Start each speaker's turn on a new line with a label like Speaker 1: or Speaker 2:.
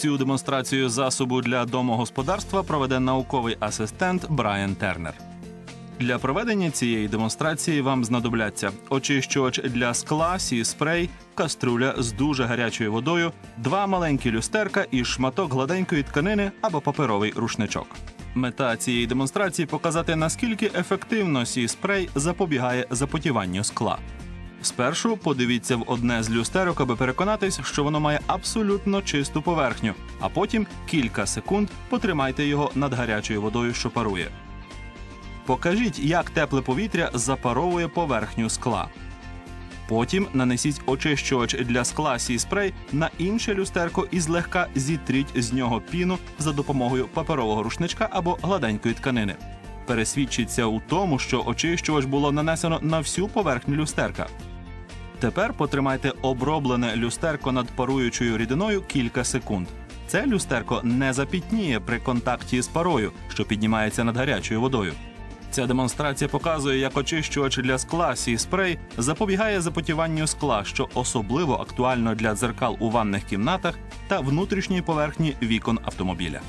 Speaker 1: Цю демонстрацію засобу для домогосподарства проведе науковий асистент Брайан Тернер. Для проведення цієї демонстрації вам знадобляться очищувач для скла, сі спрей, каструля з дуже гарячою водою, два маленькі люстерка і шматок гладенької тканини або паперовий рушничок. Мета цієї демонстрації показати наскільки ефективно сі спрей запобігає запотіванню скла. Спершу подивіться в одне з люстерок, аби переконатись, що воно має абсолютно чисту поверхню, а потім кілька секунд потримайте його над гарячою водою, що парує. Покажіть, як тепле повітря запаровує поверхню скла. Потім нанесіть очищувач для скла сі спрей на інше люстерко і злегка зітріть з нього піну за допомогою паперового рушничка або гладенької тканини. Пересвідчіться у тому, що очищувач було нанесено на всю поверхню люстерка. Тепер потримайте оброблене люстерко над паруючою рідиною кілька секунд. Це люстерко не запітніє при контакті з парою, що піднімається над гарячою водою. Ця демонстрація показує, як очищувач для скла сі спрей запобігає запотіванню скла, що особливо актуально для дзеркал у ванних кімнатах та внутрішньої поверхні вікон автомобіля.